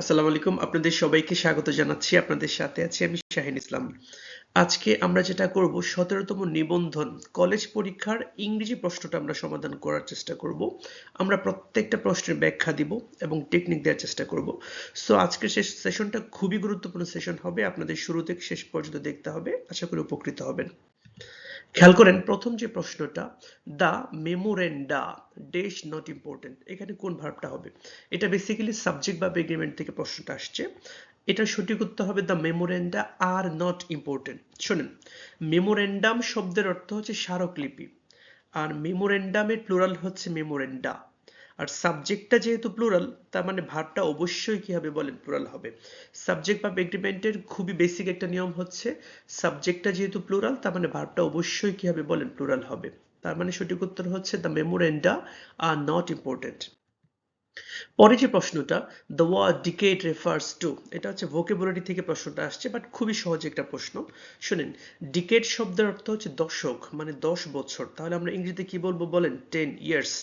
আসসালামু আলাইকুম। আপনাদের সবাইকে স্বাগত জানাচ্ছি। আপনাদের সাথে আছি আমি শাহিন ইসলাম। আজকে আমরা যেটা করব, সতেরোতম নিবন্ধন, কলেজ পরীক্ষার ইংরেজি প্রশ্নটা আমরা সমাধান করার চেষ্টা করব। আমরা প্রত্যেকটা প্রশ্নের ব্যাখ্যা দিব এবং টেকনিক দেওয়ার চেষ্টা করব। সো আজকের শেষ সেশনটা খুবই গুরুত্বপূর্ণ সেশন হবে। আপনাদের শুরু থেকে শেষ পর্যন্ত দেখতে হবে। আশা করি উপকৃত হবেন। খেয়াল করেন, প্রথম যে প্রশ্নটা the memoranda dash not important এখানে কোন ভার্বটা হবে? এটা বেসিক্যালি সাবজেক্ট বা এগ্রিমেন্ট থেকে প্রশ্নটা আসছে। এটা সঠিক উত্তর হবে, the memoranda are not important শোনেন, মেমোরেন্ডাম শব্দের অর্থ হচ্ছে স্মারকলিপি, আর মেমোরেন্ডামের প্লুরাল হচ্ছে মেমোরেন্ডা আর সাবজেক্টটা যেহেতু প্লুরাল তার মানে ভার্বটা অবশ্যই কি হবে বলেন? প্লুরাল হবে। সাবজেক্ট বা এগ্রিমেন্টের খুবই বেসিক একটা নিয়ম হচ্ছে সাবজেক্টটা যেহেতু প্লুরাল তার মানে ভার্বটা অবশ্যই কি হবে বলেন? প্লুরাল হবে। তার মানে সঠিক উত্তর হচ্ছে the memoranda are not important পরে যে প্রশ্নটা the word decade refers to এটা হচ্ছে ভোকেবুলারি থেকে প্রশ্নটা আসছে বাট খুবই সহজ একটা প্রশ্ন। শুনেন ডিকেট শব্দের অর্থ হচ্ছে দশক মানে দশ বছর। তাহলে আমরা ইংরেজিতে কি বলব বলেন? টেন ইয়ার্স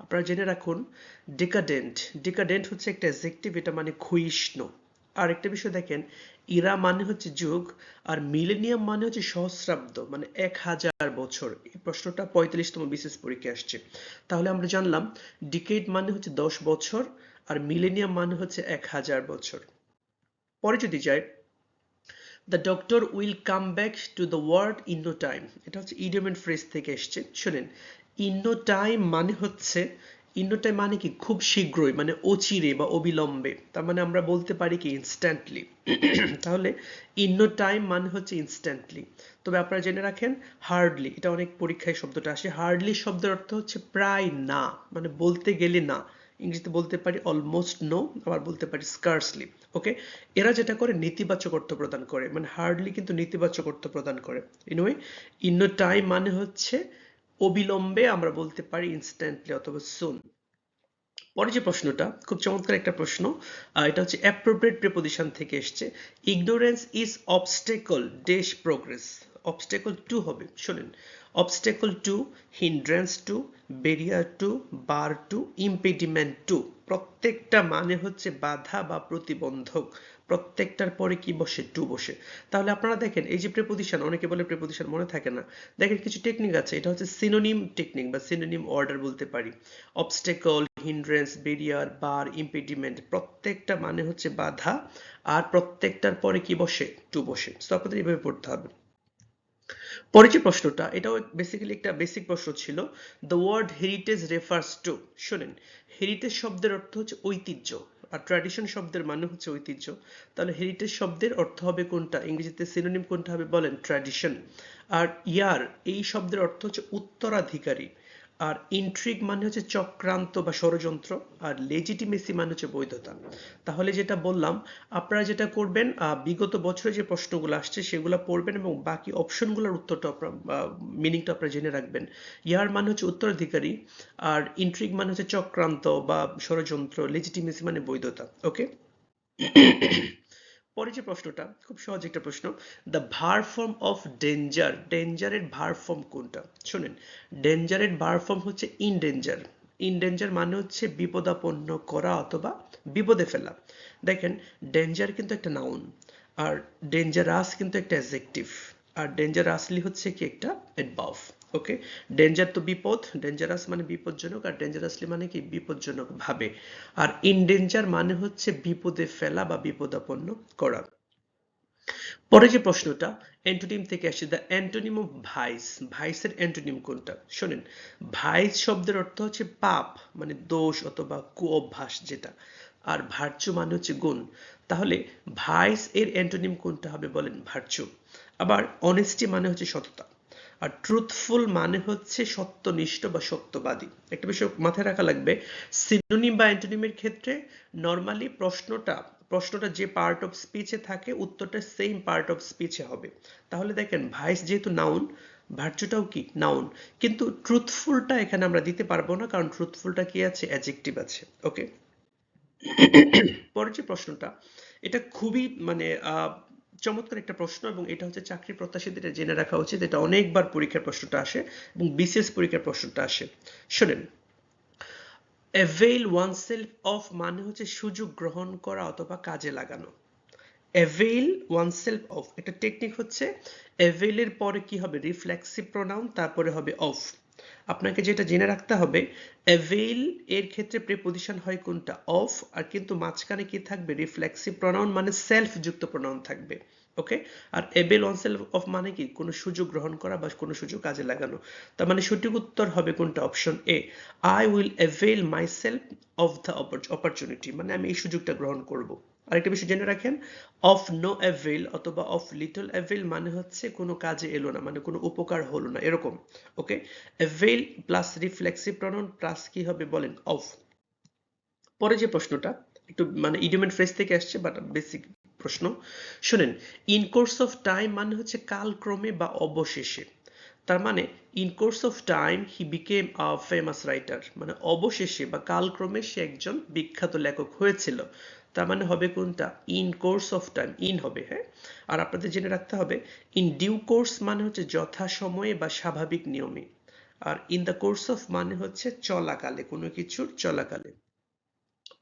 আপনারা জেনে রাখুন ডিকাডেন্ট ডিকাডেন্ট হচ্ছে একটা অ্যাজেক্টিভ এটা মানে ক্ষয়িষ্ণু। আর একটা বিষয় দেখেন, ইরা মানে হচ্ছে যুগ, আর মিলেনিয়াম মানে হচ্ছে সহস্রাব্দ মানে এক হাজার বছর। এই প্রশ্নটা পঁয়তাল্লিশতম বিশেষ পরীক্ষায় আসছে। তাহলে আমরা জানলাম ডিকেড মানে হচ্ছে দশ বছর, আর মিলেনিয়াম মানে হচ্ছে এক হাজার বছর। পরে যদি যাই the doctor will come back to the ward in no time এটা হচ্ছে ইডিয়মেন্ট ফ্রেজ থেকে এসছে। শোনেন ইন নো টাইম মানে হচ্ছে ইন্ডোটাইম মানে কি খুব শীঘ্রই মানে অচিরে বা অবিলম্বে। তার মানে আমরা বলতে পারি কি ইনস্ট্যান্টলি তাহলে ইন্নো টাইম মানে হচ্ছে ইনস্ট্যান্টলি তবে আপনারা জেনে রাখেন হার্ডলি এটা অনেক পরীক্ষায় শব্দটা আসে। হার্ডলি শব্দের অর্থ হচ্ছে প্রায় না মানে বলতে গেলে না। ইংরেজিতে বলতে পারি অলমোস্ট নো আবার বলতে পারি স্কার্সলি ওকে এরা যেটা করে, নেতিবাচক অর্থ প্রদান করে। মানে হার্ডলি কিন্তু নেতিবাচক অর্থ প্রদান করে। ইনওয়ে ইন্নো টাইম মানে হচ্ছে অবিলম্বে আমরা বলতে পারি ইনস্ট্যান্টলি অথবা সুন পরে যে প্রশ্নটা, খুব চমৎকার একটা প্রশ্ন এটা হচ্ছে অ্যাপ্রোপ্রিয়েট প্রিপোজিশন থেকে এসছে। Ignorance is obstacle dash progress obstacle to হবে, শোনেন। Obstacle to hindrance to barrier to bar to impediment to প্রত্যেকটা মানে হচ্ছে বাধা বা প্রতিবন্ধক। প্রত্যেকটার পরে কি বসে? টু বসে। তাহলে আপনারা দেখেন, এই যে প্রেপোজিশন অনেকে বলে প্রেপোজিশন মনে থাকে না। দেখেন কিছু টেকনিক আছে, এটা হচ্ছে সিনোনিম টেকনিক বা সিনোনিম অর্ডার বলতে পারি। Obstacle hindrance barrier bar impediment প্রত্যেকটা মানে হচ্ছে বাধা, আর প্রত্যেকটার পরে কি বসে? টু বসে। তো আপনাদের এইভাবে পড়তে হবে। পরে যে প্রশ্নটা, এটাও বেসিক্যালি একটা বেসিক প্রশ্ন ছিল। The word heritage refers to শোনেন হেরিটেজ শব্দের অর্থ হচ্ছে ঐতিহ্য। আর ট্র্যাডিশন শব্দের মানে হচ্ছে ঐতিহ্য। তাহলে হেরিটেজ শব্দের অর্থ হবে কোনটা? ইংরেজিতে সিনোনিম কোনটা হবে? বলেন ট্র্যাডিশন আর ইয়ার, এই শব্দের অর্থ হচ্ছে উত্তরাধিকারী। আর ইন্ট্রিগ মানে হচ্ছে চক্রান্ত বা ষড়যন্ত্র, আর লেজিটিমেসি মানে হচ্ছে বৈধতা। তাহলে যেটা বললাম, আপনারা যেটা করবেন বিগত বছরে যে প্রশ্নগুলো আসছে সেগুলো পড়বেন এবং বাকি অপশনগুলোর উত্তরটা আপনার মিনিংটা আপনারা জেনে রাখবেন। ইয়ার মানে হচ্ছে উত্তরাধিকারী, আর ইন্ট্রিগ মানে হচ্ছে চক্রান্ত বা ষড়যন্ত্র লেজিটিমেসি মানে বৈধতা ওকে পরে যে প্রশ্নটা, খুব সহজ একটা প্রশ্ন the verb form of danger ডেঞ্জারের verb form কোনটা? শোনেন ডেঞ্জারের ভার ফর্ম হচ্ছে ইন ডেঞ্জার ইন ডেঞ্জার মানে হচ্ছে বিপদাপন্ন করা অথবা বিপদে ফেলা। দেখেন ডেঞ্জার কিন্তু একটা নাউন আর ডেঞ্জারাস কিন্তু একটা অ্যাজেক্টিভ আর ডেঞ্জারাসলি হচ্ছে কি একটা অ্যাডভার্ব ওকে ডেঞ্জার তো বিপদ ডেঞ্জারাস মানে বিপজ্জনক আর ডেঞ্জারাসলি মানে কি বিপজ্জনক ভাবে। আর ইন ডেঞ্জার মানে হচ্ছে বিপদে ফেলা বা বিপদাপন্ন করা। পরে যে প্রশ্নটা অ্যান্টোনিম থেকে আসছে দ্য অ্যান্টোনিম অফ ভাইস ভাইসের অ্যান্টোনিম কোনটা? শোনেন ভাইস শব্দের অর্থ হচ্ছে পাপ মানে দোষ অথবা কু অভ্যাস যেটা। আর ভার্চু মানে হচ্ছে গুণ। তাহলে ভাইস এর অ্যান্টোনিম কোনটা হবে বলেন, ভার্চু। আবার অনেস্টি মানে হচ্ছে সততা। আর ট্রুথফুল মানে হচ্ছে সত্যনিষ্ঠ বা সত্যবাদী। একটা বিষয় মাথায় রাখা লাগবে সিনোনিম বা অ্যান্টোনিমের ক্ষেত্রে নর্মালি প্রশ্নটা প্রশ্নটা যে পার্ট অফ স্পিচে থাকে, উত্তরটা সেম পার্ট অফ স্পিচে হবে। তাহলে দেখেন ভাইস যেহেতু নাউন ভার্চুটাও কি? নাউন কিন্তু ট্রুথফুলটা এখানে আমরা দিতে পারব না, কারণ ট্রুথফুলটা কি আছে? অ্যাজেক্টিভ আছে। ওকে পরের যে প্রশ্নটা, এটা খুবই মানে চমৎকার একটা প্রশ্ন এবং এটা হচ্ছে চাকরি প্রত্যাশীদের জেনে রাখা উচিত। এটা অনেকবার পরীক্ষার প্রশ্নটা আসে এবং বিসিএস পরীক্ষার প্রশ্নটা আসে। শোনেন অ্যাভেইল ওয়ানসেলফ অফ মানে হচ্ছে সুযোগ গ্রহণ করা অথবা কাজে লাগানো। অ্যাভেইল ওয়ানসেলফ অফ একটা টেকনিক হচ্ছে অ্যাভেইলের পরে কি হবে? রিফ্লেক্সিভ প্রোনাউন তারপরে হবে অফ আপনাকে যেটা জেনে রাখতে হবে অ্যাভেইল এর ক্ষেত্রে প্রিপোজিশন হয় কোনটা? অফ আর কিন্তু মাঝখানে কি থাকবে? রিফ্লেক্সিভ প্রোনাউন মানে সেলফ যুক্ত প্রোনাউন থাকবে ওকে আর এবেল সেলফ অফ মানে কি? কোনো সুযোগ গ্রহণ করা বা কোনো সুযোগ কাজে লাগানো। তার মানে সঠিক উত্তর হবে কোনটা? Option A I will avail myself of the opportunity মানে আমি এই সুযোগটা গ্রহণ করব। আরেকটা বিষয় জেনে রাখেন অফ নো অ্যাভেল অথবা অফ লিটল অ্যাভেল মানে হচ্ছে কোনো কাজে এলো না মানে কোনো উপকার হলো না, এরকম okay avail plus reflexive pronoun plus কি হবে বলেন অফ পরে যে প্রশ্নটা, একটু মানে ইডিমেন্ট ফ্রেজ থেকে আসছে বাট বেসিক প্রশ্ন। শুনেন ইন কোর্স অফ টাইম মানে হচ্ছে কালক্রমে বা অবশেষে। তার মানে in course of time he became a famous writer মানে অবশেষে বা কালক্রমে সে একজন বিখ্যাত লেখক হয়েছিল। তার মানে হবে কোনটা? In course of time in হবে হ্যাঁ? আর আপনাদের জেনে রাখতে হবে ইন ডিউ কোর্স মানে হচ্ছে যথা সময়ে বা স্বাভাবিক নিয়মে। আর ইন দ্য কোর্স অফ মানে হচ্ছে চলাকালে, কোনো কিছুর চলাকালে।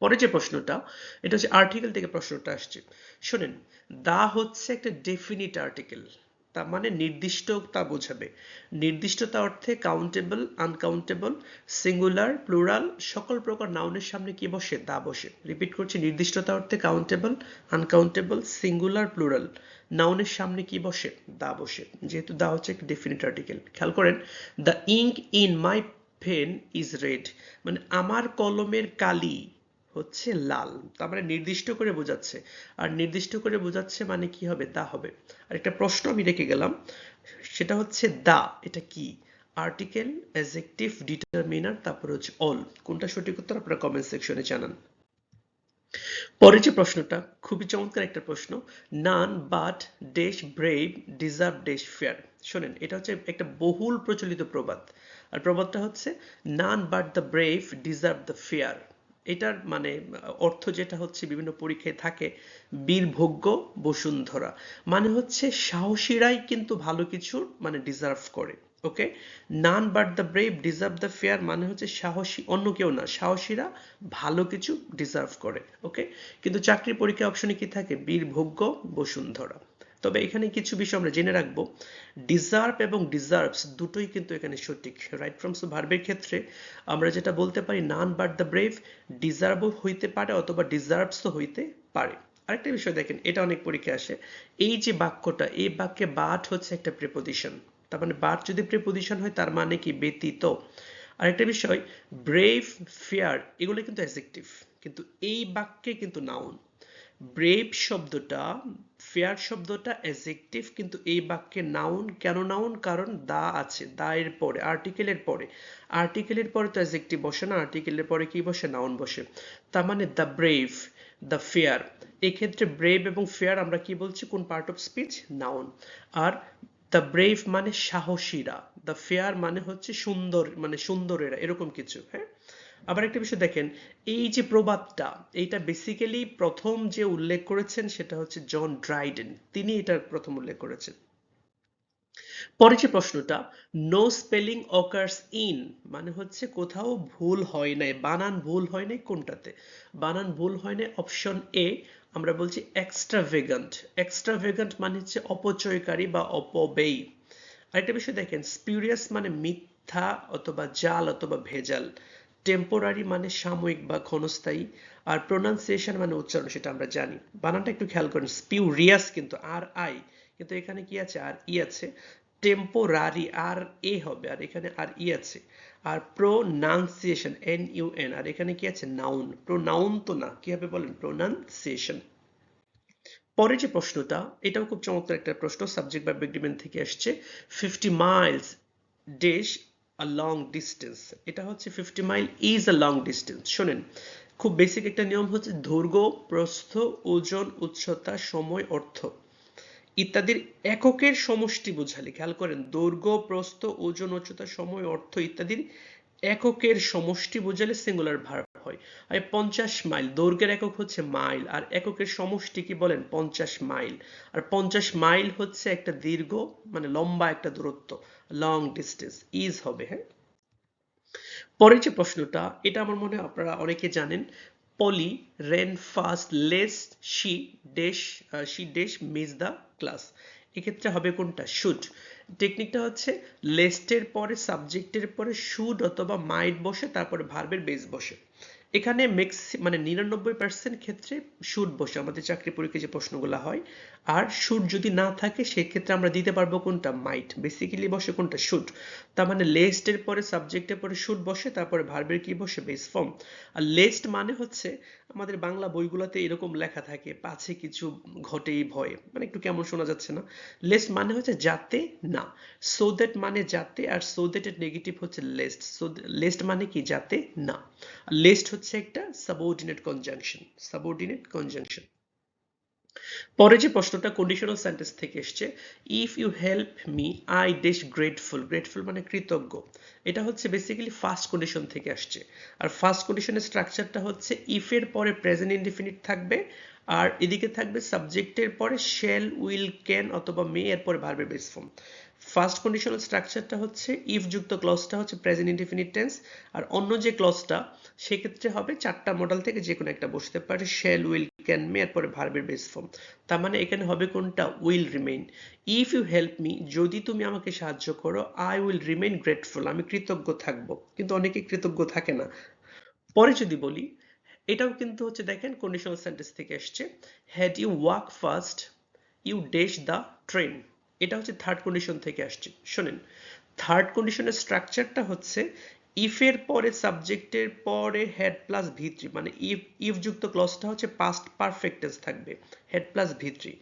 পরে যে প্রশ্নটা, এটা হচ্ছে আর্টিকেল থেকে প্রশ্নটা আসছে। শোনেন, দা হচ্ছে একটা ডেফিনিট আর্টিকেল তার মানে নির্দিষ্টতা বোঝাবে। নির্দিষ্টতা অর্থে কাউন্টেবল আনকাউন্টেবল সিঙ্গুলার প্লুরাল সকল প্রকার নাউনের সামনে কি বসে? দা বসে। রিপিট করছি, নির্দিষ্টতা অর্থে কাউন্টেবল আনকাউন্টেবল সিঙ্গুলার প্লুরাল নাউনের সামনে কি বসে? দা বসে। যেহেতু দা হচ্ছে ডেফিনিট আর্টিকেল খেয়াল করেন the ink in my pen is red মানে আমার কলমের কালি হচ্ছে লাল। তার মানে নির্দিষ্ট করে বোঝাচ্ছে। আর নির্দিষ্ট করে বোঝাচ্ছে মানে কি হবে? তা হবে। আর একটা প্রশ্ন আমি রেখে গেলাম। সেটা হচ্ছে দা। এটা কি? আর্টিকেল অ্যাজেক্টিভ ডিটারমিনার, তারপর হচ্ছে অল। কোনটা সঠিক উত্তর আপনারা কমেন্ট সেকশনে জানান। পরে যে প্রশ্নটা, খুবই চমৎকার একটা প্রশ্ন। None, but, dash brave deserve, dash, fair. শোনেন, এটা হচ্ছে একটা বহুল প্রচলিত প্রবাদ। আর প্রবাদটা হচ্ছে, none, but, the brave deserve, the fair. এটার মানে অর্থ যেটা হচ্ছে বিভিন্ন পরীক্ষায় থাকে, বীরভোগ্য বসুন্ধরা। মানে হচ্ছে সাহসীরাই কিন্তু ভালো কিছুর মানে ডিজার্ভ করে okay none but the brave deserve the fair মানে হচ্ছে সাহসী অন্য কেউ না, সাহসীরা ভালো কিছু ডিজার্ভ করে ওকে কিন্তু চাকরি পরীক্ষা অপশনে কি থাকে? বীরভোগ্য বসুন্ধরা। তবে এখানে কিছু বিষয় আমরা জেনে রাখব। ডিজার্ভ এবং ডিজার্ভস দুটোই কিন্তু এখানে সঠিক। রাইট ফ্রমস ভার্বের ক্ষেত্রে আমরা যেটা বলতে পারি নান বাট দ্য ব্রেভ ডিজার্ভও হইতে পারে অথবা ডিজার্ভসও হইতে পারে। আরেকটা বিষয় দেখেন, এটা অনেক পরীক্ষা আসে। এই যে বাক্যটা, এই বাক্যে বাট হচ্ছে একটা প্রিপোজিশন তার মানে বাট যদি প্রিপোজিশন হয়, তার মানে কি? ব্যতীত। আরেকটা বিষয় ব্রেভ ফেয়ার এগুলো কিন্তু অ্যাজেক্টিভ কিন্তু এই বাক্যে কিন্তু নাউন ব্রেভ শব্দটা ফেয়ার শব্দটা অ্যাজেক্টিভ কিন্তু এই বাক্যে নাউন কেন নাউন কারণ দা আছে, দা এর পরে আর্টিকেলের পরে। আর্টিকেলের পরে তো অ্যাজেক্টিভ বসে না আর্টিকেলের পরে কি বসে? নাউন বসে। তার মানে দ্য ব্রেভ দ্য ফেয়ার এক্ষেত্রে ব্রেভ এবং ফেয়ার আমরা কি বলছি? কোন পার্ট অফ স্পিচ নাউন আর দ্য ব্রেভ মানে সাহসীরা দ্য ফেয়ার মানে হচ্ছে সুন্দর মানে সুন্দরেরা, এরকম কিছু হ্যাঁ? আবার একটা বিষয় দেখেন, এই যে প্রবাদটা, এইটা বেসিক্যালি প্রথম যে উল্লেখ করেছেন সেটা হচ্ছে জন ড্রাইডেন। তিনি এটার প্রথম উল্লেখ করেছেন। পরে যে প্রশ্নটা নো স্পেলিং অকার্স ইন মানে হচ্ছে কোথাও ভুল হয় নাই, বানান ভুল হয় নাই কোনটাতে? বানান ভুল হয় নাই অপশন এ আমরা বলছি এক্সট্রাভেগান্ট এক্সট্রাভেগান্ট মানে হচ্ছে অপচয়কারী বা অপব্যয়ী। আরেকটা বিষয় দেখেন স্পিউরিয়াস মানে মিথ্যা অথবা জাল অথবা ভেজাল। টেম্পোরারি মানে সাময়িক বা ক্ষণস্থায়ী, আর প্রোনাউন্সিয়েশন মানে উচ্চারণ সেটা আমরা জানি। বানানটা একটু খেয়াল করেন স্পিউরিয়াস কিন্তু আর আই কিন্তু এখানে কি আছে? আর ই আছে। টেম্পোরারি আর এ হবে, আর এখানে আর ই আছে। আর প্রোনাউন্সিয়েশন এন ইউ এন আর এখানে কি আছে? নাউন প্রোনাউন তো না, কি হবে বলেন? প্রোনাউন্সিয়েশন পরে যে প্রশ্নটা, এটাও খুব চমৎকার একটা প্রশ্ন সাবজেক্ট বা এগ্রিমেন্ট থেকে আসছে fifty miles dash a long distance এটা হচ্ছে fifty mile is a long distance শোনেন, খুব বেসিক একটা নিয়ম হচ্ছে দৈর্ঘ্য, প্রস্থ, ওজন, উচ্চতা, সময়, অর্থ। ইত্যাদির এককের সমষ্টি বোঝালে খেয়াল করেন, দৈর্ঘ্য, প্রস্থ, ওজন, উচ্চতা, সময়, অর্থ ইত্যাদির এককের সমষ্টি বোঝালে সিঙ্গুলার ভার্ব হয়। আর পঞ্চাশ মাইল, দৈর্ঘ্যের একক হচ্ছে মাইল, আর এককের সমষ্টি কি বলেন? পঞ্চাশ মাইল। আর পঞ্চাশ মাইল হচ্ছে একটা দীর্ঘ মানে লম্বা একটা দূরত্ব লং ডিস্টেন্স ইজ হবে হ্যাঁ? পরের যে প্রশ্নটা, এটা আমার মনে হয় আপনারা অনেকে জানেন, Polly, ran, fast, lest, she, dash she, dash, miss the class. এক্ষেত্রে হবে কোনটা? শুড। টেকনিকটা হচ্ছে, লেস্টের পরে, সাবজেক্টের পরে শুড অথবা মাইট বসে, তারপরে ভার্বের বেস বসে। এখানে ম্যাক্সি মানে নিরানব্বই পার্সেন্ট ক্ষেত্রে শুট বসে আমাদের চাকরি পরীক্ষায় যে প্রশ্নগুলো হয় আর শুট যদি না থাকে, সেক্ষেত্রে আমরা দিতে পারব কোনটা? মাইট বেসিক্যালি বসে কোনটা? শুট তার মানে লেস্টের পরে সাবজেক্টের পরে শুট বসে, তারপরে ভার্বের কি বসে? বেস ফর্ম আর লেস্ট মানে হচ্ছে আমাদের বাংলা বইগুলোতে এরকম লেখা থাকে, পাছে কিছু ঘটেই ভয়ে। মানে একটু কেমন শোনা যাচ্ছে না? লেস্ট মানে হচ্ছে যাতে না। সো দ্যাট মানে যাতে আর সো দ্যাট এর নেগেটিভ হচ্ছে লেস্ট সো লেস্ট মানে কি? যাতে না। লেস্ট হচ্ছে একটা সাবঅর্ডিনেট কনজাংশন সাবঅর্ডিনেট কনজাংশন পরে যে প্রশ্নটা কন্ডিশনাল সেন্টেন্স থেকে এসছে if you help me I dash grateful grateful মানে কৃতজ্ঞ। এটা হচ্ছে বেসিক্যালি ফার্স্ট কন্ডিশন থেকে আসছে। আর ফার্স্ট কন্ডিশনের স্ট্রাকচারটা হচ্ছে ইফ এর পরে প্রেজেন্ট ইনডিফিনিট থাকবে, আর এদিকে থাকবে সাবজেক্টের পরে শেল উইল ক্যান অথবা মে এর পরে ভার্বের বেস ফর্ম ফার্স্ট কন্ডিশনাল স্ট্রাকচারটা হচ্ছে ইফ যুক্ত ক্লজটা হচ্ছে প্রেজেন্ট ইনডিফিনিট টেন্স আর অন্য যে ক্লজটা সেক্ষেত্রে হবে চারটা মডেল থেকে যে কোনো একটা বসতে পারে শেল উইল ক্যান মে এরপরে ভার্বের বেস ফর্ম তার মানে এখানে হবে কোনটা? Will remain if you help me যদি তুমি আমাকে সাহায্য করো আই উইল রিমেইন গ্রেটফুল আমি কৃতজ্ঞ থাকব। কিন্তু অনেকে কৃতজ্ঞ থাকে না। পরে যদি বলি, এটাও কিন্তু হচ্ছে দেখেন কন্ডিশনাল সেন্টেন্স থেকে আসছে had you walk first you dash the train এটা হচ্ছে থার্ড কন্ডিশন থেকে আসছে। শোনেন থার্ড কন্ডিশনের স্ট্রাকচারটা হচ্ছে ইফের পরে সাবজেক্টের পরে হেড প্লাস ভিত্রি মানে ইফ ইফ যুক্ত ক্লজটা হচ্ছে পাস্ট পারফেক্ট টেন্স থাকবে হেড প্লাস ভিত্রি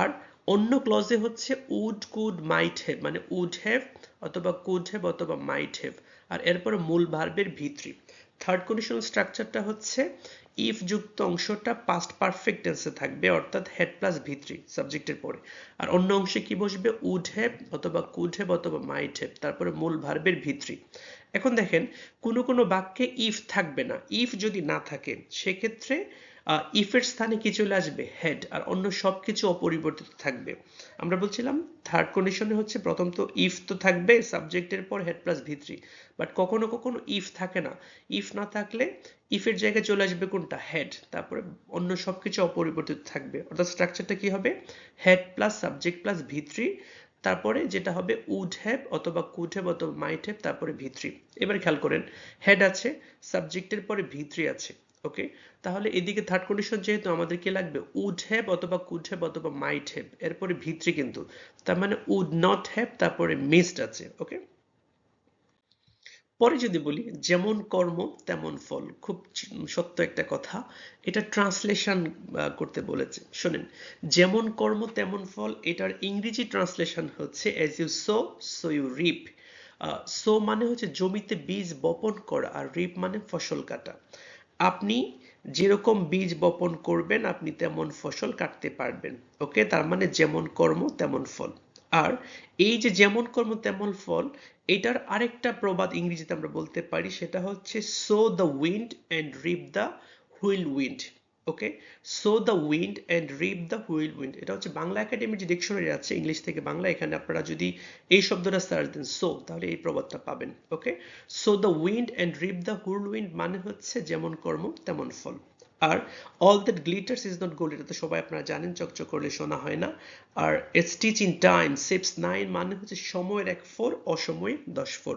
আর অন্য ক্লজে হচ্ছে উড কুড মাইট হ্যাভ মানে উড হ্যাভ অথবা কুড হ্যাভ অথবা মাইট হ্যাভ আর এরপরে মূল ভার্বের ভিত্রি থার্ড কন্ডিশনাল স্ট্রাকচারটা হচ্ছে ইফ যুক্ত অংশটা পাস্ট পারফেক্ট টেন্সে থাকবে, অর্থাৎ হেড প্লাস ভিত্রি সাবজেক্টের পরে। আর অন্য অংশে কি বসবে? উড হ্যাভ অথবা কুড হ্যাভ অথবা মাইট হ্যাভ তারপরে মূল ভার্বের ভিত্রি এখন দেখেন, কোনো কোনো বাক্যে ইফ থাকবে না। ইফ যদি না থাকে, সেক্ষেত্রে ইফের স্থানে কি চলে আসবে? হেড আর অন্য সব কিছু অপরিবর্তিত থাকবে। আমরা বলছিলাম থার্ড কন্ডিশনে হচ্ছে, প্রথম তো ইফ তো থাকবে সাবজেক্টের পর হেড প্লাস ভিত্রি বাট কখনো কখনো ইফ থাকে না। ইফ না থাকলে ইফের জায়গায় চলে আসবে কোনটা? হেড তারপরে অন্য সব কিছু অপরিবর্তিত থাকবে। অর্থাৎ স্ট্রাকচারটা কি হবে? Had plus subject plus V three তারপরে যেটা হবে উড হ্যাভ অথবা কুড হ্যাভ অথবা মাইট হ্যাভ তারপরে ভিত্রি এবার খেয়াল করেন হেড আছে সাবজেক্টের পরে ভিত্রি আছে ওকে তাহলে এদিকে থার্ড কন্ডিশন যেহেতু আমাদের কি লাগবে? উড হ্যাভ অথবা কুড হ্যাভ অথবা মাইট হ্যাভ এরপরে ভিত্রি কিন্তু। তার মানে উড নট হ্যাভ তারপরে মিসড আছে ওকে পরে যদি বলি, যেমন কর্ম, তেমন ফল। খুব সত্য একটা কথা। এটা ট্রান্সলেশন করতে বলেছে। শোনেন, যেমন কর্ম, তেমন ফল, এটার ইংরেজি ট্রান্সলেশন হচ্ছে as you sow so you reap so মানে হচ্ছে জমিতে বীজ বপন করা, আর রিপ মানে ফসল কাটা। আপনি যেরকম বীজ বপন করবেন, আপনি তেমন ফসল কাটতে পারবেন। ওকে? তার মানে যেমন কর্ম, তেমন ফল। আর এই যে যেমন কর্ম, তেমন ফল এটার আরেকটা প্রবাদ ইংরেজিতে আমরা বলতে পারি, সেটা হচ্ছে sow the wind and reap the whirlwind okay sow the wind and reap the whirlwind এটা হচ্ছে বাংলা একাডেমির যে ডিকশনারি আছে, ইংলিশ থেকে বাংলা, এখানে আপনারা যদি এই শব্দটা সার্চ দেন সো তাহলে এই প্রবাদটা পাবেন। Okay sow the wind and reap the whirlwind মানে হচ্ছে যেমন কর্ম, তেমন ফল। আর all that glitters is not gold এটা তো সবাই আপনারা জানেন, চকচক করলে শোনা হয় না। আর stitch in time saves nine মানে হচ্ছে সময়ের এক ফোর, অসময়ে দশ ফোর।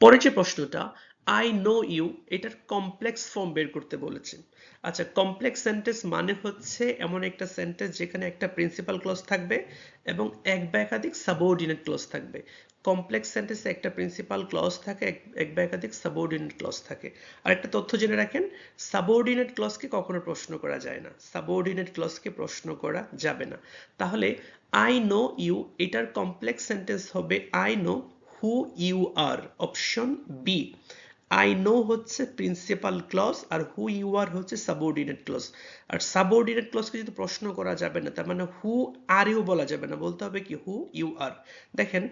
পরে যে প্রশ্নটা আই নো ইউ এটার কমপ্লেক্স ফর্ম বের করতে বলেছে আচ্ছা কমপ্লেক্স সেন্টেন্স মানে হচ্ছে এমন একটা সেন্টেন্স যেখানে একটা প্রিন্সিপাল ক্লজ থাকবে এবং এক বা একাধিক সাবঅর্ডিনেট ক্লজ থাকবে। কমপ্লেক্স সেন্টেন্সে একটা প্রিন্সিপাল ক্লজ থাকে, এক বা একাধিক সাবঅর্ডিনেট ক্লজ থাকে। আর একটা তথ্য জেনে রাখেন সাবঅর্ডিনেট ক্লজকে কখনো প্রশ্ন করা যায় না। সাবঅর্ডিনেট ক্লজকে প্রশ্ন করা যাবে না। তাহলে আই নো ইউ এটার কমপ্লেক্স সেন্টেন্স হবে I know who you are option B I know হচ্ছে প্রিন্সিপাল ক্লজ আর হু ইউ আর হচ্ছে সাবঅর্ডিনেট ক্লজ আর সাবঅর্ডিনেট ক্লজকে যদি প্রশ্ন করা যাবে না, তার মানে হু আর ইউ বলা যাবে না, বলতে হবে কি হু ইউ আর দেখেন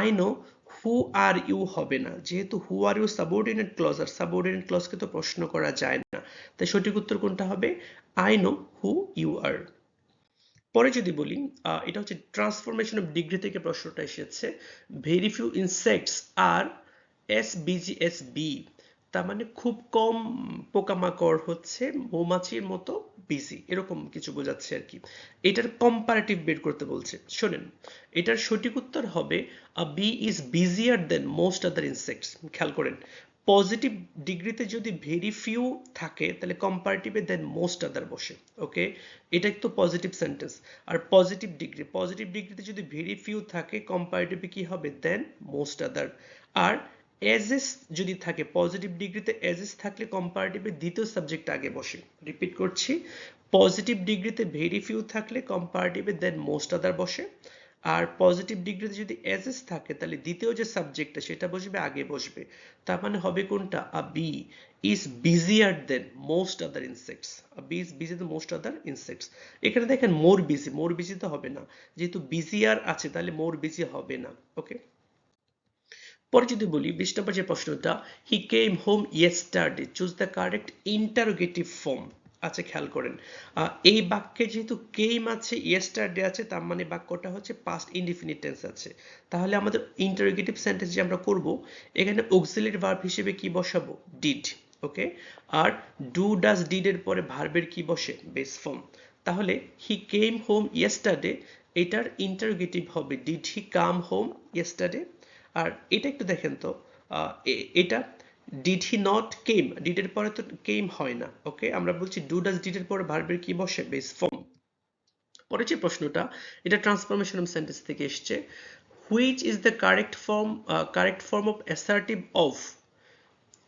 I know who are you হবে না, যেহেতু who are you subordinate clause R subordinate ক্লজকে তো প্রশ্ন করা যায় না। তাই সঠিক উত্তর কোনটা হবে? I know who you are পরে যদি বলি এটা হচ্ছে ট্রান্সফরমেশন অফ ডিগ্রি থেকে প্রশ্নটা এসেছে। Very few insects are as busy as তার মানে খুব কম পোকামাকড় হচ্ছে মৌমাছির মতো বিজি এরকম কিছু বোঝাচ্ছে আর কি। এটার কম্পারেটিভ বের করতে বলছে। শোনেন, এটার সঠিক উত্তর হবে a bee is busier than most other insects খেয়াল করেন পজিটিভ ডিগ্রিতে যদি ভেরি ফিউ থাকে, তাহলে কম্পারেটিভে দেন মোস্ট আদার বসে। ওকে? এটা একটু পজিটিভ সেন্টেন্স আর পজিটিভ ডিগ্রি পজিটিভ ডিগ্রিতে যদি ভেরি ফিউ থাকে কম্পারেটিভে কি হবে? দেন মোস্ট আদার আর এজেস যদি থাকে পজিটিভ ডিগ্রিতে এজেস থাকলে কম্পারেটিভে দ্বিতীয় সাবজেক্ট আগে বসে। রিপিট করছি পজিটিভ ডিগ্রিতে ভেরি ফিউ থাকলে কম্পারেটিভে দেন মোস্ট আদার বসে। আর পজিটিভ ডিগ্রিতে যদি এসএস থাকে তাহলে দ্বিতীয় যে সাবজেক্টটা সেটা বসবে, আগে বসবে। তার মানে হবে কোনটা? A bee is busier than most other insects bee is busy than most other insects এখানে দেখেন মোর বিজি মোর বিজি তো হবে না। যেহেতু বিজিয়ার আছে তাহলে মোর বিজি হবে না। ওকে পরে যদি বলি, বিশ নম্বর যে প্রশ্নটা he came home yesterday choose the correct interrogative form আচ্ছা খেয়াল করেন। এই বাক্যে যেহেতু কেম আছে ইয়েস্টারডে আছে, তার মানে বাক্যটা হচ্ছে পাস্ট ইনডিফিনিট টেন্স আছে। তাহলে আমাদের ইন্টারোগেটিভ সেন্টেন্স যে আমরা করব, এখানে অক্সিলারি ভার্ব হিসেবে কি বসাবো? ডিড ওকে আর ডু ডাজ ডিড এর পরে ভার্বের কি বসে? বেস ফর্ম তাহলে হি কেম হোম ইয়েস্টারডে এটার ইন্টারোগেটিভ হবে did he come home yesterday আর এটা একটু দেখেন তো এটা did he not came did এর পরে তো কেম হয় না ওকে আমরা বলছি ডু ডাজ ডিড এর পরে ভার্বের কি বসে? বেস ফর্ম পরে যে প্রশ্নটা, এটা ট্রান্সফরমেশন অফ সেন্টেন্স থেকে এসছে which is the correct form correct form of assertive of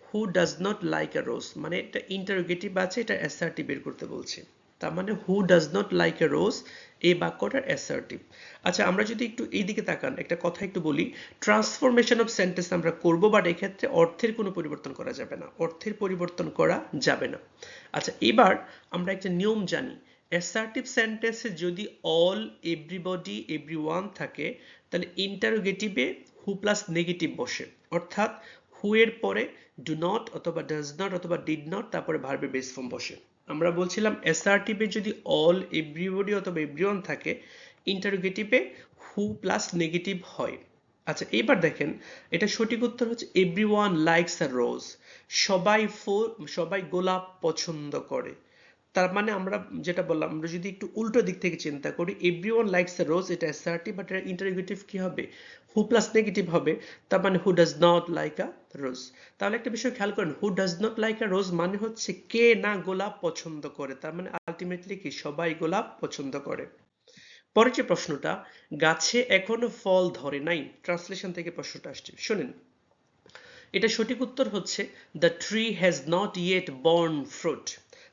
who does not like a rose মানে এটা ইন্টারোগেটিভ আছে, এটা অ্যাসার্টিভ বের করতে বলছে। তার মানে who does not like a rose এই বাক্যটার অ্যাসার্টিভ আচ্ছা আমরা যদি একটু এই দিকে তাকান, একটা কথা একটু বলি ট্রান্সফরমেশন অফ সেন্টেন্স আমরা করব বাট এক্ষেত্রে অর্থের কোনো পরিবর্তন করা যাবে না। অর্থের পরিবর্তন করা যাবে না। আচ্ছা এবার আমরা একটা নিয়ম জানি অ্যাসার্টিভ সেন্টেন্সে যদি অল এভরিবডি এভরি ওয়ান থাকে, তাহলে ইন্টারোগেটিভে হু প্লাস নেগেটিভ বসে। অর্থাৎ হু এর পরে ডু নট অথবা ডাজ নট অথবা ডিড নট তারপরে ভার্বের বেস ফর্ম বসে। আমরা বলছিলাম অ্যাসার্টিভে যদি অল এভরিবডি অথবা এভরিওয়ান থাকে ইন্টারোগেটিভে হু প্লাস নেগেটিভ হয়। আচ্ছা এবার দেখেন, এটা সঠিক উত্তর হচ্ছে এভরিওয়ান লাইকস আ রোজ সবাই ফো সবাই গোলাপ পছন্দ করে। তার মানে আমরা যেটা বললাম, আমরা যদি একটু উল্টো দিক থেকে চিন্তা করি এভরিওয়ান লাইকস আ রোজ এটা অ্যাসার্টিভ বাট এটা ইন্টারোগেটিভ কি হবে? হু প্লাস নেগেটিভ হবে, তার মানে who does not like a rose তাহলে একটা বিষয় খেয়াল করেন who does not like a rose মানে হচ্ছে কে না গোলাপ পছন্দ করে, তার মানে আলটিমেটলি কি সবাই গোলাপ পছন্দ করে। পরে যে প্রশ্নটা, গাছে এখনও ফল ধরে নাই ট্রান্সলেশন থেকে প্রশ্নটা আসছে, শোনেন। এটা সঠিক উত্তর হচ্ছে the tree has not yet borne fruit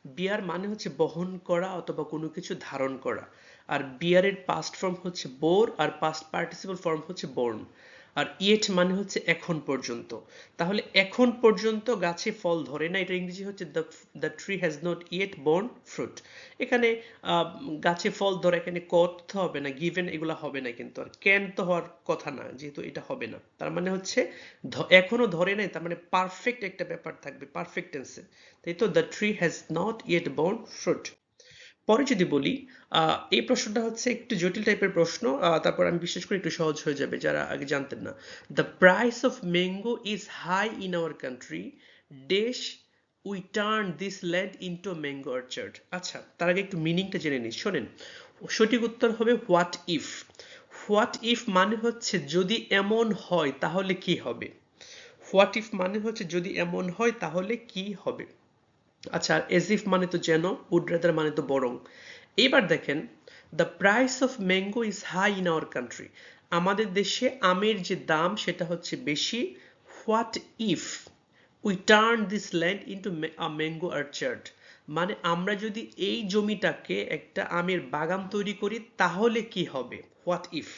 bear মানে হচ্ছে বহন করা অথবা কোনো কিছু ধারণ করা। আর বিয়ারের পাস্ট ফর্ম হচ্ছে বোর আর পাস্ট পার্টিসিপল ফর্ম হচ্ছে বোর্ন আর ইয়েট মানে হচ্ছে এখন পর্যন্ত। তাহলে এখন পর্যন্ত গাছে ফল ধরে না, এটা ইংরেজি হচ্ছে the the tree has not yet borne fruit এখানে গাছে ফল ধরে, এখানে কত হবে না গিভেন এগুলো হবে না কিন্তু, আর ক্যান তো হওয়ার কথা না, যেহেতু এটা হবে না। তার মানে হচ্ছে এখনও ধরে নাই, তার মানে পারফেক্ট একটা ব্যাপার থাকবে পারফেক্ট টেন্সে তাই তো the tree has not yet borne fruit পরে যদি বলি এই প্রশ্নটা হচ্ছে একটু জটিল টাইপের প্রশ্ন তারপর আমি বিশেষ করে একটু সহজ হয়ে যাবে যারা আগে জানতেন না। The price of mango is high in our country dash we turn this land into mango orchard আচ্ছা তার আগে একটু মিনিংটা জেনে নিই, শোনেন। সঠিক উত্তর হবে হোয়াট ইফ হোয়াট ইফ মানে হচ্ছে যদি এমন হয় তাহলে কি হবে? হোয়াট ইফ মানে হচ্ছে যদি এমন হয় তাহলে কি হবে? আচ্ছা এজ ইফ মানে তো যেন উড রেদার মানে তো বরং। এবার দেখেন the price of mango is high in our country আমাদের দেশে আমের যে দাম, সেটা হচ্ছে বেশি। What if we turn this land into mango orchard মানে আমরা যদি এই জমিটাকে একটা আমের বাগান তৈরি করি, তাহলে কি হবে? হোয়াট ইফ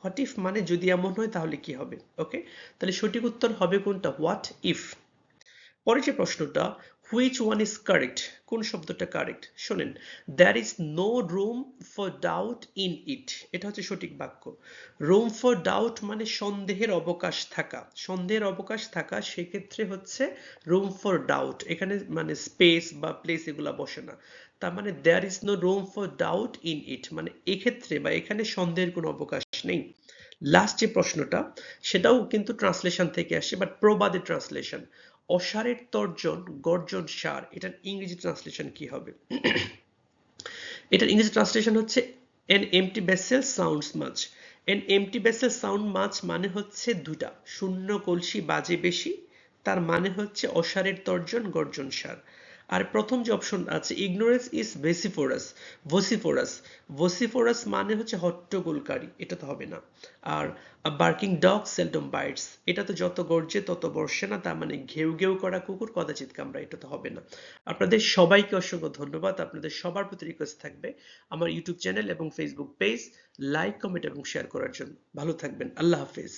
হোয়াট ইফ মানে যদি এমন হয়, তাহলে কি হবে? ওকে তাহলে সঠিক উত্তর হবে কোনটা? হোয়াট ইফ পরে যে প্রশ্নটা হুইচ ওয়ান ইজ কারেক্ট কোন শব্দটা কারেক্ট শোনেন there is no room for doubt in it এটা হচ্ছে সঠিক বাক্য। রুম ফর ডাউট মানে সন্দেহের অবকাশ থাকা। সন্দেহের অবকাশ থাকা সেক্ষেত্রে হচ্ছে রুম ফর ডাউট এখানে মানে স্পেস বা প্লেস এগুলা বসে না। তার মানে there is no room for doubt in it মানে এক্ষেত্রে বা এখানে সন্দেহের কোনো অবকাশ নেই। লাস্ট যে প্রশ্নটা, সেটাও কিন্তু ট্রান্সলেশন থেকে আসে বাট প্রবাদে ট্রান্সলেশন অসারের তর্জন, গর্জন সার, এটার ইংরেজি ট্রান্সলেশন কি হবে? এটার ইংরেজি ট্রান্সলেশন হচ্ছে an empty vessel sounds much an empty vessel sound much মানে হচ্ছে দুটা, শূন্য কলসি বাজে বেশি, তার মানে হচ্ছে অসারের তর্জন, গর্জন সার। আর প্রথম যে অপশন আছে ইগনোরেন্স ইজ ভেসিফোরাস ভসিফোরাস ভসিফোরাস মানে হচ্ছে হট্টগোলকারী, এটা তো হবে না। আর বার্কিং ডগ সেলডম বাইটস এটা তো যত গর্জে তত বর্ষে না, তার মানে ঘেউ ঘেউ করা কুকুর, কদাচিৎ কামড়া এটা তো হবে না। আপনাদের সবাইকে অসংখ্য ধন্যবাদ, আপনাদের সবার প্রতি রিকোয়েস্ট থাকবে আমার ইউটিউব চ্যানেল এবং ফেসবুক পেজ লাইক কমেন্ট এবং শেয়ার করার জন্য। ভালো থাকবেন, আল্লাহ হাফেজ।